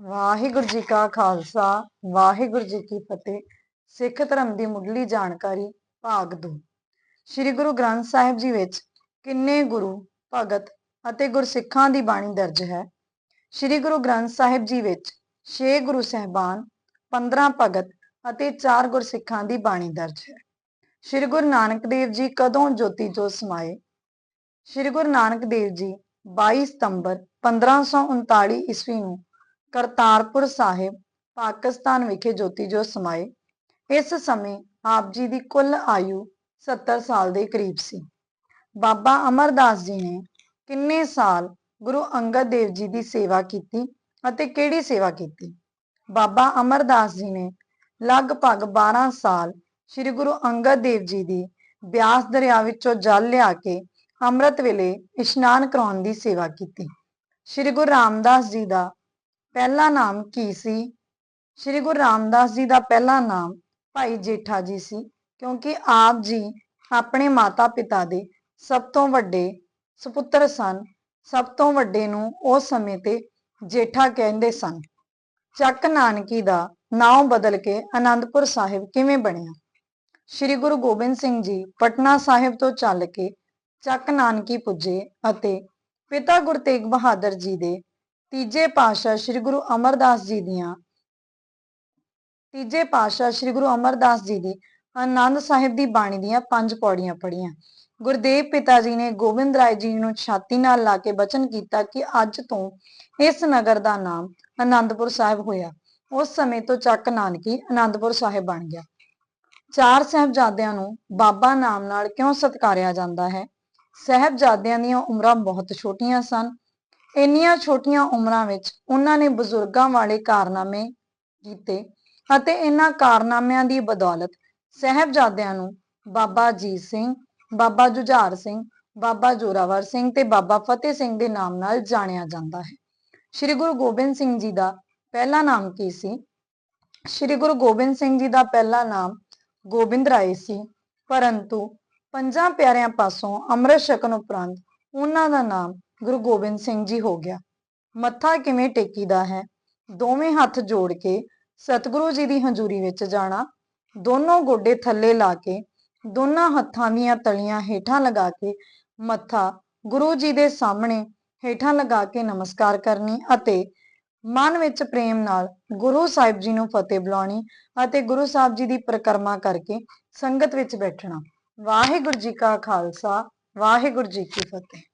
ਵਾਹਿਗੁਰੂ ਜੀ ਕਾ ਖਾਲਸਾ, ਵਾਹਿਗੁਰੂ ਜੀ ਕੀ ਫਤਿਹ। ਸਿੱਖ ਧਰਮ ਦੀ ਮੁੱਢਲੀ ਜਾਣਕਾਰੀ, ਭਾਗ 2 ਸ੍ਰੀ ਗੁਰੂ ਗ੍ਰੰਥ ਸਾਹਿਬ ਜੀ ਵਿੱਚ ਕਿੰਨੇ ਗੁਰੂ, ਭਗਤ ਅਤੇ ਗੁਰਸਿੱਖਾਂ ਦੀ ਬਾਣੀ ਦਰਜ ਹੈ? ਸ੍ਰੀ ਗੁਰੂ ਗ੍ਰੰਥ ਸਾਹਿਬ ਜੀ ਵਿੱਚ 6 ਗੁਰੂ ਸਹਿਬਾਨ 15 ਭਗਤ ਅਤੇ 4 ਗੁਰਸਿੱਖਾਂ ਦੀ ਬਾਣੀ ਦਰਜ ਹੈ। ਸ੍ਰੀ ਗੁਰੂ ਨਾਨਕ ਦੇਵ ਜੀ ਕਦੋਂ ਜੋਤੀ ਜੋਤ ਸਮਾਏ? ਸ੍ਰੀ ਗੁਰੂ ਨਾਨਕ ਦੇਵ ਜੀ 22 ਸਤੰਬਰ 1539 ਈਸਵੀ ਨੂੰ ਕਰਤਾਰਪੁਰ ਸਾਹਿਬ, ਪਾਕਿਸਤਾਨ ਵਿਖੇ ਜੋਤੀ ਜੋਤ ਸਮਾਏ। ਇਸ ਸਮੇਂ ਆਪ ਜੀ ਦੀ ਕੁੱਲ ਆਯੂ 70 ਸਾਲ ਦੇ ਕਰੀਬ ਸੀ। ਬਾਬਾ ਅਮਰਦਾਸ ਜੀ ਨੇ ਕਿੰਨੇ ਸਾਲ ਗੁਰੂ ਅੰਗਦ ਦੇਵ ਜੀ ਦੀ ਸੇਵਾ ਕੀਤੀ ਅਤੇ ਕਿਹੜੀ ਸੇਵਾ ਕੀਤੀ? ਬਾਬਾ ਅਮਰਦਾਸ ਜੀ ਨੇ ਲਗਭਗ 12 ਸਾਲ ਸ੍ਰੀ ਗੁਰੂ ਅੰਗਦ ਦੇਵ ਜੀ ਦੀ ਬਿਆਸ ਦਰਿਆ ਵਿੱਚੋਂ ਜਲ ਲਿਆ ਕੇ ਅੰਮ੍ਰਿਤ ਵੇਲੇ ਇਸ਼ਨਾਨ ਕਰਾਉਣ ਦੀ ਸੇਵਾ ਕੀਤੀ। ਸ੍ਰੀ ਗੁਰੂ ਰਾਮਦਾਸ ਜੀ ਦਾ ਪਹਿਲਾ ਨਾਮ ਕੀ ਸੀ? ਸ੍ਰੀ ਗੁਰੂ ਰਾਮਦਾਸ ਜੀ ਦਾ ਪਹਿਲਾ ਨਾਮ ਭਾਈ ਜੇਠਾ ਜੀ ਸੀ, ਕਿਉਂਕਿ ਆਪ ਜੀ ਆਪਣੇ ਮਾਤਾ-ਪਿਤਾ ਦੇ ਸਭ ਤੋਂ ਵੱਡੇ ਸੁਪੁੱਤਰ ਸਨ। ਸਭ ਤੋਂ ਵੱਡੇ ਨੂੰ ਉਸ ਸਮੇਂ ਤੇ ਜੇਠਾ ਕਹਿੰਦੇ ਸਨ। ਚੱਕ ਨਾਨਕੀ ਦਾ ਨਾਮ ਬਦਲ ਕੇ ਆਨੰਦਪੁਰ ਸਾਹਿਬ ਕਿਵੇਂ ਬਣਿਆ? ਸ੍ਰੀ ਗੁਰੂ ਗੋਬਿੰਦ ਸਿੰਘ ਜੀ ਪਟਨਾ ਸਾਹਿਬ ਤੋਂ ਚੱਲ ਕੇ ਚੱਕ ਨਾਨਕੀ ਪੁੱਜੇ ਅਤੇ ਪਿਤਾ ਗੁਰੂ ਤੇਗ ਬਹਾਦਰ ਜੀ ਦੇ ਤੀਜੇ ਪਾਤਸ਼ਾਹ ਸ੍ਰੀ ਗੁਰੂ ਅਮਰਦਾਸ ਜੀ ਦੀਆਂ, ਤੀਜੇ ਪਾਤਸ਼ਾਹ ਸ੍ਰੀ ਗੁਰੂ ਅਮਰਦਾਸ ਜੀ ਦੀ ਆਨੰਦ ਸਾਹਿਬ ਦੀ ਬਾਣੀ ਦੀਆਂ ਪੰਜ ਪੌੜੀਆਂ ਪੜੀਆਂ ਗੁਰਦੇਵ ਪਿਤਾ ਜੀ ਨੇ ਗੋਬਿੰਦ ਰਾਏ ਜੀ ਨੂੰ ਛਾਤੀ ਨਾਲ ਲਾ ਕੇ ਬਚਨ ਕੀਤਾ ਕਿ ਅੱਜ ਤੋਂ ਇਸ ਨਗਰ ਦਾ ਨਾਮ ਆਨੰਦਪੁਰ ਸਾਹਿਬ ਹੋਇਆ। ਉਸ ਸਮੇਂ ਤੋਂ ਚੱਕ ਨਾਨਕੀ ਆਨੰਦਪੁਰ ਸਾਹਿਬ ਬਣ ਗਿਆ। ਚਾਰ ਸਹਿਬਜ਼ਾਦਿਆਂ ਨੂੰ ਬਾਬਾ ਨਾਮ ਨਾਲ ਕਿਉਂ ਸਤਕਾਰਿਆ ਜਾਂਦਾ ਹੈ? ਸਹਿਬਜ਼ਾਦਿਆਂ ਦੀਆਂ ਉਮਰਾਂ ਬਹੁਤ ਛੋਟੀਆਂ ਸਨ। ਇੰਨੀਆਂ ਛੋਟੀਆਂ ਉਮਰਾਂ ਵਿੱਚ ਉਹਨਾਂ ਨੇ ਬਜ਼ੁਰਗਾਂ ਵਾਲੇ ਕਾਰਨਾਮੇ ਕੀਤੇ ਅਤੇ ਇਹਨਾਂ ਕਾਰਨਾਮਿਆਂ ਦੀ ਬਦੌਲਤ ਸਹਿਬਜ਼ਾਦਿਆਂ ਨੂੰ ਬਾਬਾ ਅਜੀਤ ਸਿੰਘ, ਬਾਬਾ ਜੁਝਾਰ ਸਿੰਘ, ਬਾਬਾ ਜੋਰਾਵਰ ਸਿੰਘ ਤੇ ਬਾਬਾ ਫਤਿਹ ਸਿੰਘ ਦੇ ਨਾਮ ਨਾਲ ਜਾਣਿਆ ਜਾਂਦਾ ਹੈ। ਸ੍ਰੀ ਗੁਰੂ ਗੋਬਿੰਦ ਸਿੰਘ ਜੀ ਦਾ ਪਹਿਲਾ ਨਾਮ ਕੀ ਸੀ? ਸ੍ਰੀ ਗੁਰੂ ਗੋਬਿੰਦ ਸਿੰਘ ਜੀ ਦਾ ਪਹਿਲਾ ਨਾਮ ਗੋਬਿੰਦ ਰਾਏ ਸੀ, ਪਰੰਤੂ ਪੰਜਾਂ ਪਿਆਰਿਆਂ ਪਾਸੋਂ ਅੰਮ੍ਰਿਤ ਛਕਣ ਉਪਰੰਤ ਉਹਨਾਂ ਦਾ ਨਾਮ ਗੁਰੂ ਗੋਬਿੰਦ ਸਿੰਘ ਜੀ ਹੋ ਗਿਆ। ਮੱਥਾ ਕਿਵੇਂ ਟੇਕੀਦਾ ਹੈ? ਦੋਵੇਂ ਹੱਥ ਜੋੜ ਕੇ ਸਤਿਗੁਰੂ ਜੀ ਦੀ ਹਜ਼ੂਰੀ ਵਿੱਚ ਜਾਣਾ, ਦੋਨੋਂ ਗੋਡੇ ਥੱਲੇ ਲਾ ਕੇ, ਦੋਨਾਂ ਹੱਥਾਂ ਦੀਆਂ ਤਲੀਆਂ ਹੇਠਾਂ ਲਗਾ ਕੇ, ਮੱਥਾ ਗੁਰੂ ਜੀ ਦੇ ਸਾਹਮਣੇ ਹੇਠਾਂ ਲਗਾ ਕੇ ਨਮਸਕਾਰ ਕਰਨੀ ਅਤੇ ਮਨ ਵਿੱਚ ਪ੍ਰੇਮ ਨਾਲ ਗੁਰੂ ਸਾਹਿਬ ਜੀ ਨੂੰ ਫਤਿਹ ਬੁਲਾਉਣੀ ਅਤੇ ਗੁਰੂ ਸਾਹਿਬ ਜੀ ਦੀ ਪ੍ਰਕਰਮਾ ਕਰਕੇ ਸੰਗਤ ਵਿੱਚ ਬੈਠਣਾ। ਵਾਹਿਗੁਰੂ ਜੀ ਕਾ ਖਾਲਸਾ ਵਾਹਿਗੁਰੂ ਜੀ ਕੀ ਫਤਿਹ।